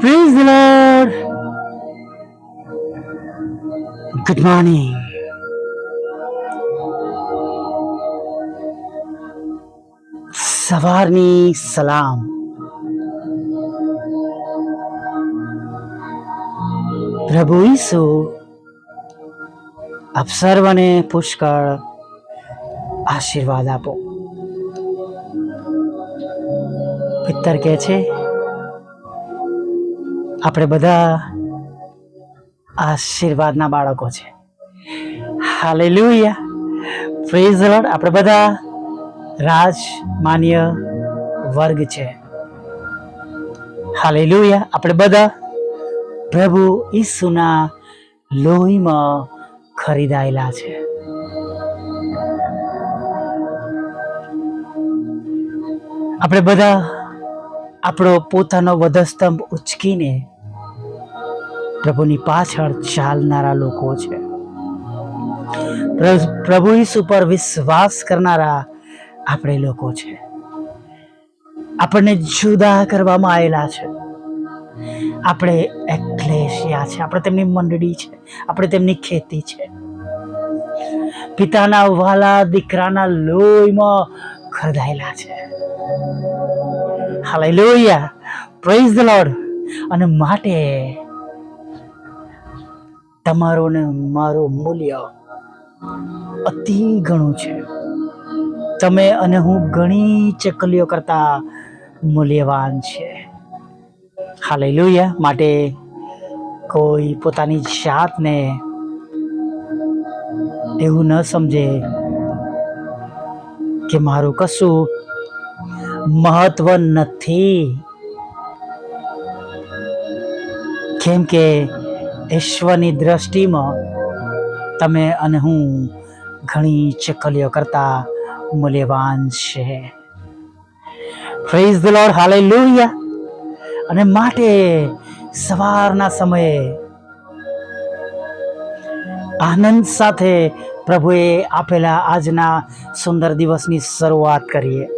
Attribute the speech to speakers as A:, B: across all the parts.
A: Praise the Lord. Good morning. સવારની સલામ પ્રભુ ઈસુ આપ સર્વને પુષ્કળ આશીર્વાદ આપો પિત્તર કહે છે, આપણે બધા આશીર્વાદના બાળકો છે. હાલેલુયા. પ્રેઝ લોર્ડ આપણે બધા રાજમાન્ય વર્ગ છે. હાલેલુયા. આપણે બધા પ્રભુ ઈસુના લોહીમાં ખરીદાયેલા છે. આપણે બધા આપણો પોતાનો વધસ્તંભ ઉચકીને પ્રભુની પાછળ ચાલનારા લોકો છે. પ્ર- પ્રભુ ઈસુ પર વિશ્વાસ કરનારા આપણે લોકો છે. આપણને જુદા કરવામાં આવેલા છે. આપણે એક્લેશિયા છે. આપણે તેમની મંડળી છે. આપણે તેમની ખેતી છે. પિતાના વાલા દીકરાના લોહીમાં ખરદાયેલા છે. હાલેલુયા પ્રેઝ ધ લોર્ડ અને માટે તમારું ને મારું મૂલ્ય અતિ ઘણું છે. તમે અને હું ઘણી ચકલીઓ કરતા મૂલ્યવાન છે. હાલેલુયા માટે કોઈ પોતાની જાતને એવું ન સમજે કે મારું કશું મહત્વ નથી. કેમ કે ઈશ્વરની દ્રષ્ટિમાં તમે અને હું ઘણી ચકલીઓ કરતા મૂલ્યવાન છે. પ્રેઝ ધ લોર્ડ હાલેલુયા અને માટે સવારના સમયે આનંદ સાથે પ્રભુએ આપેલા આજના સુંદર દિવસની શરૂઆત કરીએ.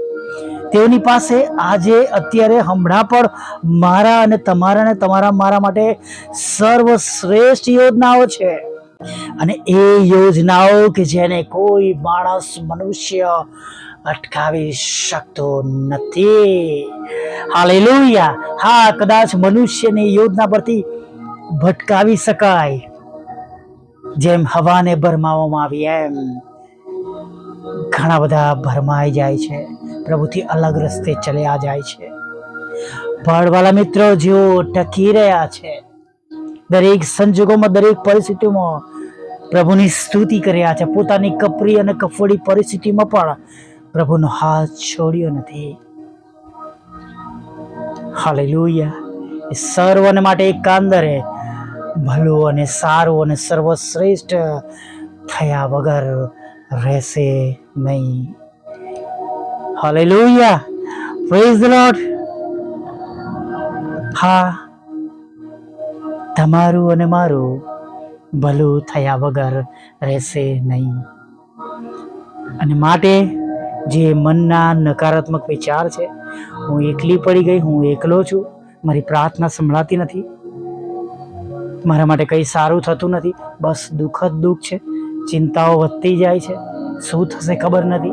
A: તેઓની પાસે આજે અત્યારે હમણાં પણ મારા અને તમારા અને તમારા મારા માટે સર્વશ્રેષ્ઠ યોજનાઓ છે. અને એ યોજનાઓ કે જેને કોઈ માણસ મનુષ્ય અટકાવી શકતો નથી. હાલેલુયા. હા, કદાચ મનુષ્યની યોજના પરથી ભટકાવી શકાય. જેમ હવાને ભરમાવવામાં આવી એમ. ઘણા બધા ભરમાઈ જાય છે, પ્રભુથી અલગ રસ્તે ચલ્યા જાય છે. પડવાલા મિત્રો, જેઓ ટકી રહ્યા છે, દરેક સંજોગોમાં, દરેક પરિસ્થિતિમાં પ્રભુની સ્તુતિ કર્યા છે. પોતાની કપરી અને કફોડી પરિસ્થિતિમાં પણ પ્રભુનો હાથ છોડ્યો નથી. હાલેલુયા. એ સર્વને માટે એકાંદરે ભલું અને સારું અને સર્વશ્રેષ્ઠ થયા વગર રહેશે નહીં. હાલેલુયા પ્રેઝ ધ લોર્ડ હા, તમારું અને મારું ભલું થયા વગર રહેશે નહીં. અને માટે જે મનના નકારાત્મક વિચાર છે, હું એકલી પડી ગઈ, હું એકલો છું, મારી પ્રાર્થના સંભળાતી નથી. મારા માટે કંઈ સારું થતું નથી. બસ દુઃખ જ દુઃખ છે. ચિંતાઓ વધતી જાય છે. શું થશે ખબર નથી.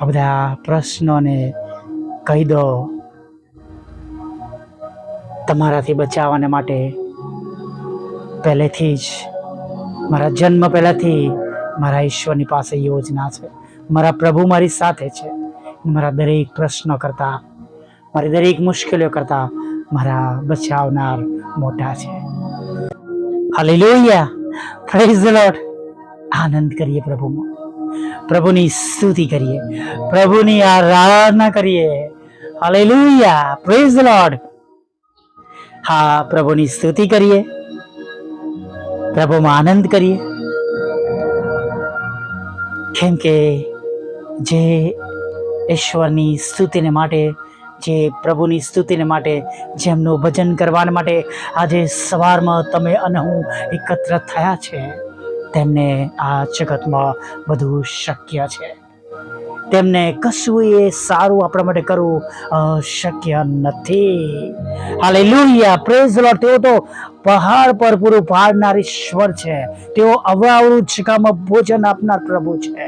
A: આ બધા પ્રશ્નોને કહી દો. તમારાથી બચાવવાને માટે પહેલેથી જ મારા જન્મ પહેલાંથી મારા ઈશ્વરની પાસે યોજના છે. મારા પ્રભુ મારી સાથે છે. મારા દરેક પ્રશ્નો કરતાં, મારી દરેક મુશ્કેલીઓ કરતાં મારા બચાવનાર મોટા છે. હાલેલુયા પ્રેઝ ધ લોર્ડ આનંદ કરીએ પ્રભુમાં. પ્રભુની સ્તુતિ કરીએ. પ્રભુની આરાધના કરીએ. હાલેલુયા પ્રેઝ લોર્ડ હા, પ્રભુની સ્તુતિ કરીએ. પ્રભુમાં આનંદ કરીએ. કેમ કે જે ઈશ્વરની સ્તુતિને માટે, જે પ્રભુની સ્તુતિને માટે, જેમનું ભજન કરવા માટે આજે સવારમાં તમે અને હું એકત્ર થયા છે. તેમને આ જગતમાં બધું શક્ય છે. તેમને કશું એ સારું આપણા માટે કરવું શક્ય નથી. હાલે લુહિયા પ્રેઝ લોટ તેઓ તો પહાડ પર પૂરું પાડનાર ઈશ્વર છે. તેઓ અવળાવળું છકામાં ભોજન આપનાર પ્રભુ છે.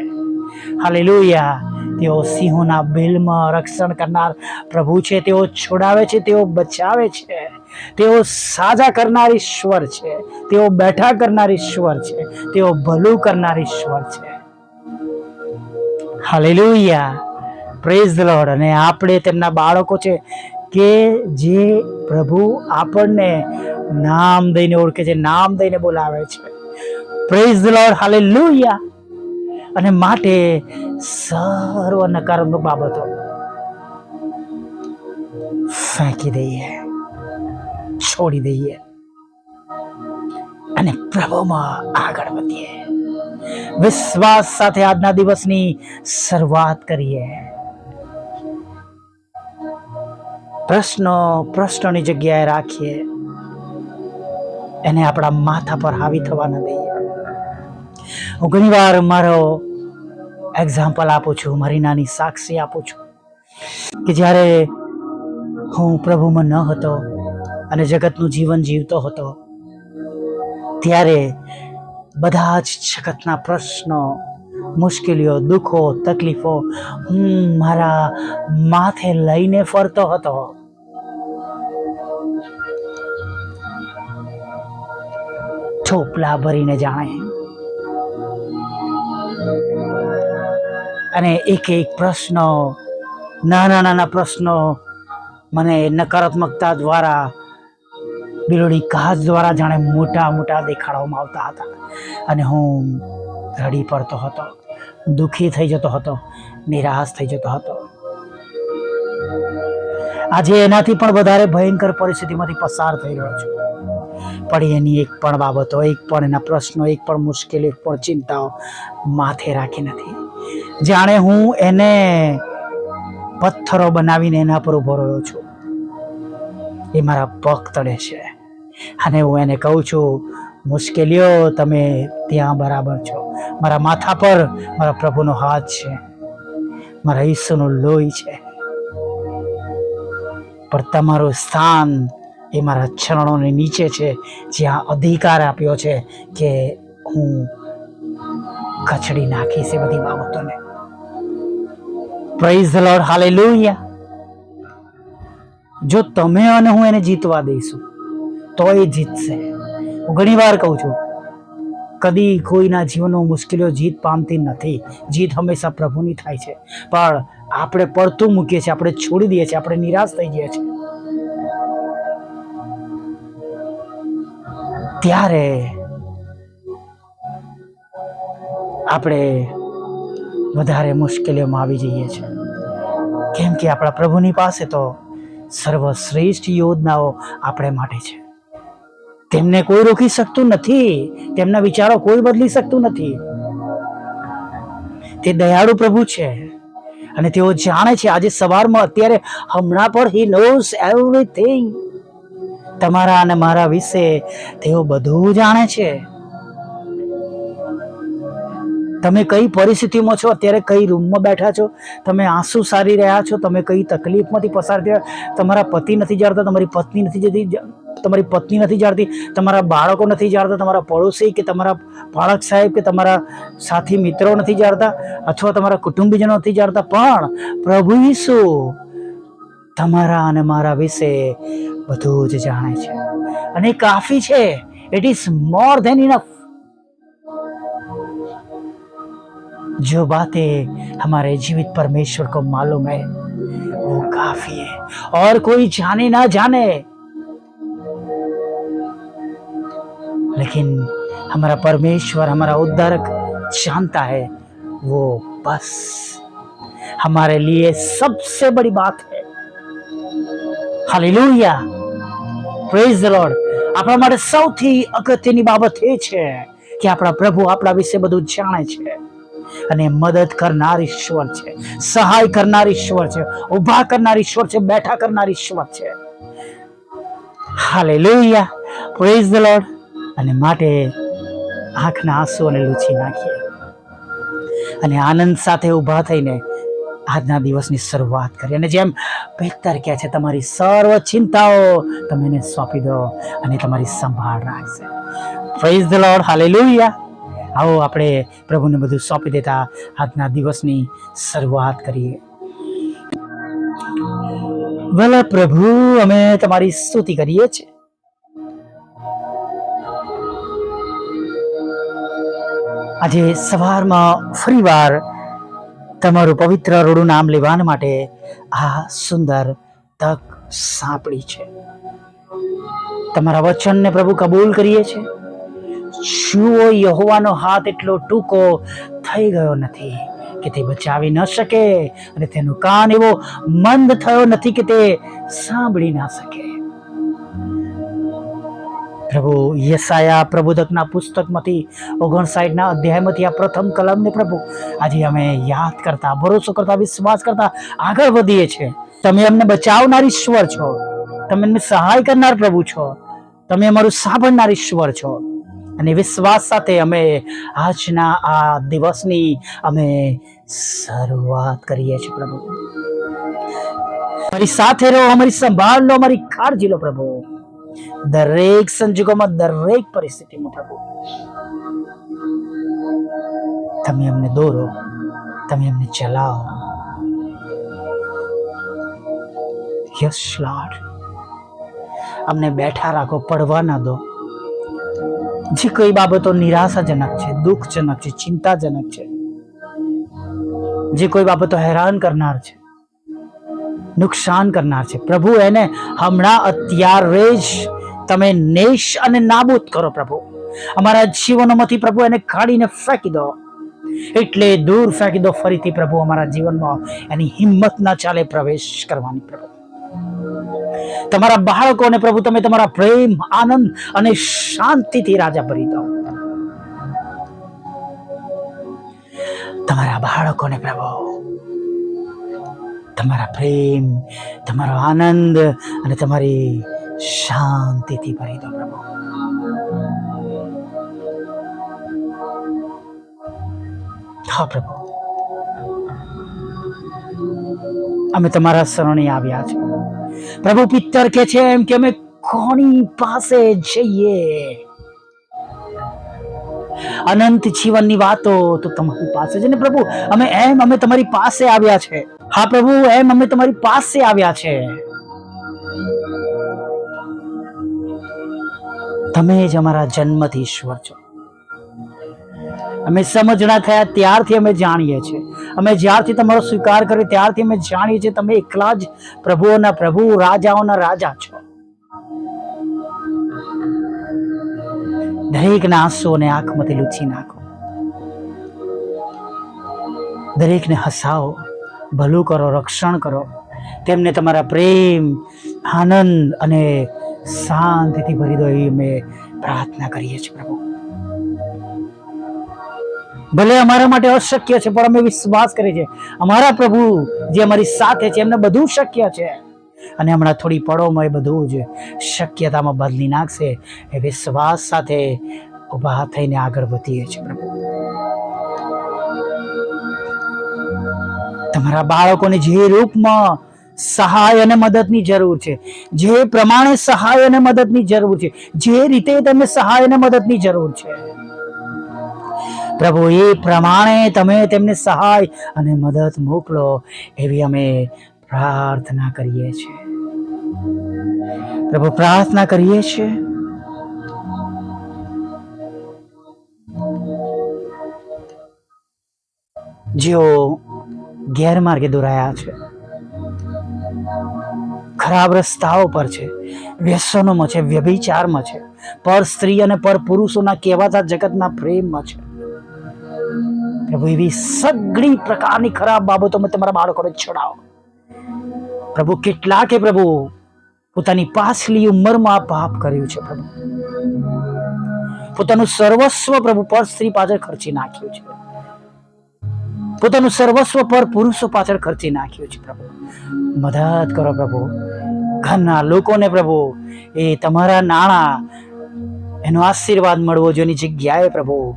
A: હાલે લુહિયા તેઓ સિંહોના બિલમાં રક્ષણ કરનાર પ્રભુ છે. તેઓ છોડાવે છે, તેઓ બચાવે છે. તેઓ સાજા કરનાર ઈશ્વર છે. તેઓ બેઠા કરનાર ઈશ્વર છે. તેઓ ભલું કરનાર ઈશ્વર છે. હાલેલુયા. પ્રેઝ ધ લોર્ડ અને આપણે તેમના બાળકો છે કે જે પ્રભુ આપણને નામ દઈને ઓળખે છે, નામ દઈને બોલાવે છે. Praise the Lord hallelujah. અને માટે સર્વ નકારાત્મક બાબતો ફેંકી દઈએ. છોડી દઈએ. અને પ્રભુમાં આગળ વધીએ. વિશ્વાસ સાથે આજના દિવસની શરૂઆત કરીએ. પ્રશ્નો પ્રશ્નોની જગ્યાએ રાખીએ. એને આપણા માથા પર હાવી થવા ન દઈએ. હું ઘણીવાર મારો એક્ઝામ્પલ આપું છું, મારી નાની સાક્ષી આપું છું કે જ્યારે હું પ્રભુમાં ન હતો અને જગતનું જીવન જીવતો હતો. ત્યારે બધા જ જગતના પ્રશ્નો, મુશ્કેલીઓ, દુઃખો, તકલીફો, હું મારા માથે લઈને ફરતો હતો. છોપલા ભરીને જાણે. અને એક એક પ્રશ્નો નાના નાના પ્રશ્નો મને નકારાત્મકતા દ્વારા બિલોડી કાચ દ્વારા જાણે મોટા મોટા દેખાડવામાં આવતા હતા. અને હું રડી પડતો હતો, દુઃખી થઈ જતો હતો, નિરાશ થઈ જતો હતો. આજે એનાથી પણ વધારે ભયંકર પરિસ્થિતિમાંથી પસાર થઈ રહ્યો છું. પણ એની એક પણ બાબતો, એક પણ એના પ્રશ્નો, એક પણ મુશ્કેલી પણ ચિંતાઓ માથે રાખી નથી. જાણે હું એને પથ્થરો બનાવીને એના પર ઊભો રહ્યો છું. એ મારા પગ તળે છે. અને હું એને કહું છું, મુશ્કેલીઓ તમે ત્યાં બરાબર છો. મારા માથા પર મારા પ્રભુનો હાથ છે. મારા ઈસુનું લોહી છે. પણ તમારું સ્થાન એ મારા ચરણોની નીચે છે. જ્યાં અધિકાર આપ્યો છે કે હું કચડી નાખીશ એ બધી બાબતોને. પ્રાઇઝ ધ લોર્ડ હાલેલુયા જો તમે અને હું એને જીતવા દઈશું તો એ જીતશે. હું ઘણી વાર કહું છું, કદી કોઈના જીવનમાં મુશ્કેલીઓ જીત પામતી નથી. જીત હંમેશા પ્રભુની થાય છે. પણ આપણે પડતું મૂકીએ છીએ, આપણે છોડી દઈએ છીએ, આપણે નિરાશ થઈ જઈએ છીએ. ત્યારે આપણે વધારે મુશ્કેલીઓમાં આવી જઈએ છીએ. કેમ કે આપણા પ્રભુની પાસે તો સર્વશ્રેષ્ઠ યોજનાઓ આપણે માટે છે. તેમને કોઈ રોકી શકતું નથી. તેમના વિચારો કોઈ બદલી શકતું નથી. તે દયાળુ પ્રભુ છે. અને તેઓ જાણે છે, આજે સવારમાં અત્યારે હમણાં પણ હી નોઝ એવરીથિંગ તમારા અને મારા વિશે તેઓ બધું જાણે છે. તમે કઈ પરિસ્થિતિમાં છો? અત્યારે કઈ રૂમમાં બેઠા છો? તમે આંસુ સારી રહ્યા છો? તમે કઈ તકલીફમાંથી પસાર થયા? તમારા પતિ નથી જાણતા, તમારી પત્ની નથી જતી તમારી પત્ની નથી જાણતી, તમારા બાળકો નથી જાણતા, તમારા પડોશી કે તમારા બાળક સાહેબ કે તમારા સાથી મિત્રો નથી જાણતા, અથવા તમારા કુટુંબીજનો નથી જાણતા. પણ પ્રભુ ઈસુ તમારા અને મારા વિશે બધું જ જાણે છે. અને કાફી છે. It is more than enough जो बातें हमारे जीवित परमेश्वर को मालूम है वो काफी है और कोई जाने ना जाने लेकिन हमारा परमेश्वर हमारा उद्धारक जानता है वो बस हमारे लिए सबसे बड़ी बात है હાલેલુયા પ્રેઝ ધ લોર્ડ આપણા માટે સૌથી અગત્યની બાબત એ છે કે આપણા પ્રભુ આપણા વિશે બધું જાણે છે અને મદદ કરનાર ઈશ્વર છે. સહાય કરનાર ઈશ્વર છે. ઊભા કરનાર ઈશ્વર છે. બેઠા કરનાર ઈશ્વર છે. હાલેલુયા. પ્રેઝ ધ લોર્ડ અને માટે આંખના આંસુઓને લૂછી નાખીએ. અને આનંદ સાથે ઊભા થઈને આજના દિવસની શરૂઆત કરી અને જેમ બહેતર કહે છે, તમારી સર્વ ચિંતાઓ તમે એને સોંપી દો અને તમારી સંભાળ રાખશે. પ્રેઝ ધ લોર્ડ હાલેલુયા આવો આપણે પ્રભુને બધું સોંપી દેતા આજના દિવસની શરૂઆત કરીએ. ભલે પ્રભુ, અમે તમારી સ્તુતિ કરીએ છીએ. આજે સવારમાં ફરીવાર તમારું પવિત્ર રોડું નામ લેવાના માટે આ સુંદર તક સાંપડી છે. તમારા વચનને પ્રભુ કબૂલ કરીએ છે જુઓ, યહોવાનો હાથ એટલો ટૂંકો થઈ ગયો નથી કે તે બચાવી ન શકે અને તેનું કાન એવો મંદ થયો નથી કે તે સાંભળી ના શકે. પ્રભુ યસાયા પ્રબોધકના પુસ્તકમાંથી ઓગણસાઠના અધ્યાયમાંથી આ પ્રથમ કલમને પ્રભુ, આજે અમે યાદ કરતા, ભરોસો કરતા, વિશ્વાસ કરતા આગળ વધીએ છીએ તમે અમને બચાવનાર ઈશ્વર છો. તમે અમને સહાય કરનાર પ્રભુ છો. તમે અમારું સાંભળનાર ઈશ્વર છો. અને વિશ્વાસ સાથે અમે આજના આ દિવસની અમે શરૂઆત કરીએ છીએ, પ્રભુ. અમારી સાથે રહો, અમારી સંભાળ લો અમારી કાળજી લો, પ્રભુ. દરેક સંજોગોમાં, દરેક પરિસ્થિતિમાં, પ્રભુ. તમે અમને દોરો, તમે અમને ચલાવો. યસ લોર્ડ અમને બેઠા રાખો, પડવા ના દો. જે કોઈ બાબતો નિરાશાજનક છે, દુઃખજનક છે, ચિંતાજનક છે, જે કોઈ બાબતો હેરાન કરનાર છે, નુકસાન કરનાર છે. પ્રભુ એને હમણાં અત્યારે જ તમે નેશ અને નાબૂદ કરો પ્રભુ. અમારા જીવનોમાંથી પ્રભુ એને કાઢીને ફેંકી દો. એટલે દૂર ફેંકી દો. ફરીથી પ્રભુ અમારા જીવનમાં એની હિંમત ના ચાલે પ્રવેશ કરવાની પ્રભુ. તમારા બાળકોને પ્રભુ, તમે તમારા પ્રેમ, આનંદ અને શાંતિથી રાજા ભરી દો. તમારા બાળકોને પ્રભુ, તમારા પ્રેમ, તમારો આનંદ અને તમારી શાંતિથી ભરી દો પ્રભુ. હા, પ્રભુ. અમે તમારા શરણે આવ્યા છે પ્રભુ પિત્તર કે છે એમ કે અમે કોની પાસે જઈએ? અનંત જીવનની વાતો તો તમારી પાસે છે ને પ્રભુ? અમે એમ અમે તમારી પાસે આવ્યા છે. હા પ્રભુ, એમ અમે તમારી પાસે આવ્યા છે. તમે જ અમારા જન્મથી ઈશ્વર છો. અમે સમજણા થયા ત્યારથી અમે જાણીએ છીએ. અમે જ્યારથી તમારો સ્વીકાર કર્યો ત્યારથી અમે જાણીએ છીએ તમે એકલા જ પ્રભુઓના પ્રભુ, રાજાઓના રાજા છો. દરેકના આંસુઓને આંખમાંથી લૂછી નાખો. દરેકને હસાવો, ભલું કરો, રક્ષણ કરો. તેમને તમારા પ્રેમ, આનંદ અને શાંતિથી ભરી દો એવી અમે પ્રાર્થના કરીએ છીએ પ્રભુ. ભલે અમારા માટે અશક્ય છે, પણ અમે વિશ્વાસ કરીએ છીએ. અમારા પ્રભુ જે અમારી સાથે છે, એમને બધું શક્ય છે. અને હમણાં થોડી પળોમાં એ બધું જ શક્યતામાં બદલી નાખશે. એ વિશ્વાસ સાથે ઊભા થઈને આગળ વધીએ છીએ પ્રભુ. તમારા બાળકોને જે રૂપમાં સહાય અને મદદની જરૂર છે, જે પ્રમાણે સહાય અને મદદની જરૂર છે, જે રીતે તમને સહાય અને મદદની જરૂર છે પ્રભુ, એ પ્રમાણે તમે તેમને સહાય અને મદદ મોકલો એવી અમે પ્રાર્થના કરીએ છીએ. પ્રભુ, પ્રાર્થના કરીએ છીએ. જેઓ ગેરમાર્ગે દોરાયા છે, ખરાબ રસ્તાઓ પર છે, વ્યસનોમાં છે, વ્યભિચારમાં છે, પર સ્ત્રી અને પર પુરુષોના કહેવાતા જગતના પ્રેમમાં છે પ્રભુ, એવી સગળી પ્રકારની ખરાબ બાબતોમાં તમારા બાળકોને છોડાવો. પ્રભુ, કેટલાકે પ્રભુ, પોતાની પાછલી ઉંમરમાં પાપ કર્યું છે પ્રભુ. પોતાનું સર્વસ્વ પ્રભુ પર સ્ત્રી પાછળ ખર્ચી નાખ્યું છે. પોતાનું સર્વસ્વ પર પુરુષો પાછળ ખર્ચી નાખ્યું છે પ્રભુ. મદદ કરો પ્રભુ. ઘરના લોકોને પ્રભુ, એ તમારા નાણાં, એનો આશીર્વાદ મળવો જોઈએ જગ્યાએ પ્રભુ.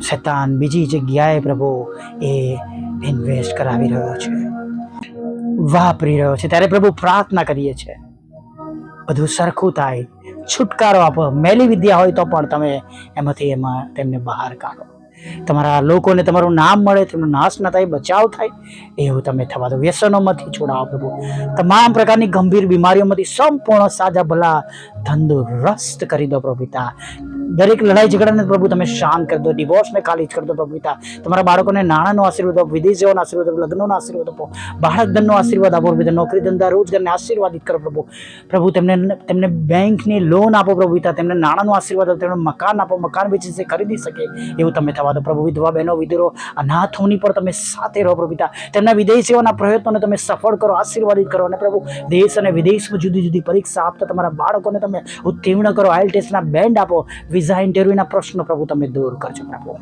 A: શૈતાન બીજી જગ્યાએ પ્રભુ એ ઇન્વેસ્ટ કરાવી રહ્યો છે. વાપરી રહ્યો છે. ત્યારે પ્રભુ પ્રાર્થના કરીએ છીએ બધું સરખું થાય. છુટકારો આપો. મેલી વિદ્યા હોય તો પણ તમે એમાંથી એમાં તેમને બહાર કાઢો. તમારા લોકોને તમારું નામ મળે, તેમનો નાશ ન થાય, બચાવ થાય, એવું તમે થવા દો. વ્યસનોમાંથી છોડાવો પ્રભુ. તમામ પ્રકારની ગંભીર બીમારીઓમાંથી સંપૂર્ણ સાજા ભલા તંદુરસ્ત કરી દો પ્રભુ પિતા. દરેક લડાઈ ઝઘડાને પ્રભુ તમે શાંત કરી દો ડિવોર્સને ખાલી જ કરી દો પ્રભુ પિતા. તમારા બાળકોને નાણાંનો આશીર્વાદ આપો, વિદેશીઓનો આશીર્વાદ આપો, લગ્નનો આશીર્વાદ આપો બાળક ધનનો આશીર્વાદ આપો પ્રભુ નોકરી ધંધા રોજગારને આશીર્વાદિત કરો પ્રભુ. પ્રભુ, તેમને તેમને બેંકની લોન આપો પ્રભુ પિતા, તેમને નાણાંનો આશીર્વાદ આપો, તેમને મકાન આપો, મકાન વેચી શકે ખરીદી શકે એવું તમે થવા દો પ્રભુ. વિધવા બહેનો, વિધરો, અનાથોની પણ તમે સાથે રહો પ્રભુ પિતા. તેમના વિદેશીઓના પ્રયત્નોને તમે સફળ કરો, આશીર્વાદિત કરો અને પ્રભુ, દેશ અને વિદેશમાં જુદી જુદી પરીક્ષા આપતા તમારા બાળકોને તમે ઉત્તીર્ણ કરો આઈલ ટેસ્ટના બેન્ડ આપો વિઝા ઇન્ટરવ્યુના પ્રશ્નો પ્રભુ તમે દૂર કરજો પ્રભુ.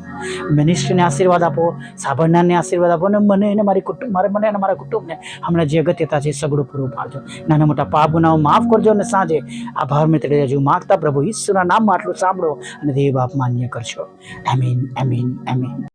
A: મિનિસ્ટ્રીને આશીર્વાદ આપો સાબરનાને આશીર્વાદ આપો અને મને અને મારી કુટુંબ, મારે મને અને મારા કુટુંબને હમણાં જે અગત્યતા છે સગડું પૂરું પાડજો. નાના મોટા પાપ ગુનાઓ માફ કરજો અને સાંજે આભાર મિત્ર હજુ માગતા પ્રભુ ઈશ્વરના નામમાં આટલું સાંભળો અને દેવ બાપ માન્ય કરશો. એમીન એમીન એમીન